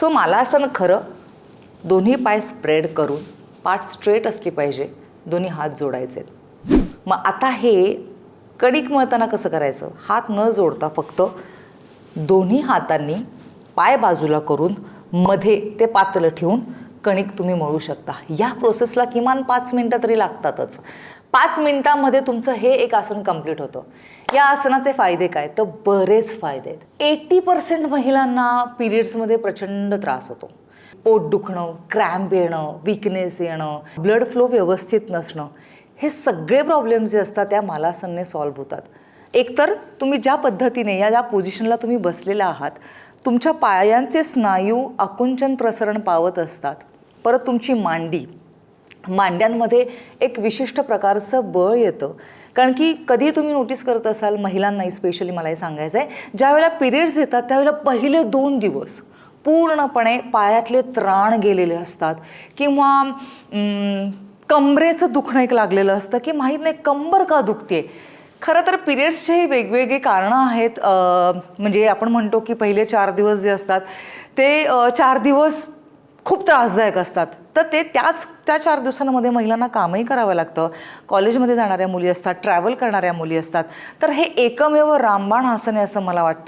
So Malasana खरं दोन्ही पाय स्प्रेड करून पाठ स्ट्रेट असली पाहिजे दोन्ही हात जोडायचे. मग आता हे कणिक मळताना कसं करायचं? हात न जोडता फक्त दोन्ही हातांनी पाय बाजूला करून मध्ये ते पातलं ठेवून कणिक तुम्ही मळू शकता. या प्रोसेसला किमान पाच मिनटं तरी लागतातच. पाच मिनिटांमध्ये तुमचं हे एक आसन कंप्लीट होतं. या आसनाचे फायदे काय? तर बरेच फायदे आहेत. एटी पर्सेंट महिलांना पिरियड्समध्ये प्रचंड त्रास होतो. पोट दुखणं क्रॅम्प येणं विकनेस येणं ब्लड फ्लो व्यवस्थित नसणं हे सगळे प्रॉब्लेम जे असतात त्या मालासनने सॉल्व्ह होतात. एकतर तुम्ही ज्या पद्धतीने या ज्या पोझिशनला तुम्ही बसलेला आहात तुमच्या पायांचे स्नायू आकुंचन प्रसरण पावत असतात. परत तुमची मांडी मांड्यांमध्ये एक विशिष्ट प्रकारचं बळ येतं. कारण की कधी तुम्ही नोटीस करत असाल महिलांनाही स्पेशली मला हे सांगायचं आहे ज्यावेळेला पिरियड्स येतात त्यावेळेला पहिले दोन दिवस पूर्णपणे पायातले त्राण गेलेले असतात किंवा कमरेचं दुखणं एक लागलेलं असतं की माहीत नाही कंबर का दुखते खरं तर पिरियड्सचेही वेगवेगळी कारणं आहेत. म्हणजे आपण म्हणतो की पहिले चार दिवस जे असतात ते चार दिवस खूप त्रासदायक असतात. तर ते त्याच त्या चार दिवसांमध्ये महिलांना कामही करावं लागतं. कॉलेजमध्ये जाणाऱ्या मुली असतात ट्रॅव्हल करणाऱ्या मुली असतात. तर हे एकमेव रामबाण हासन आहे असं मला वाटतं.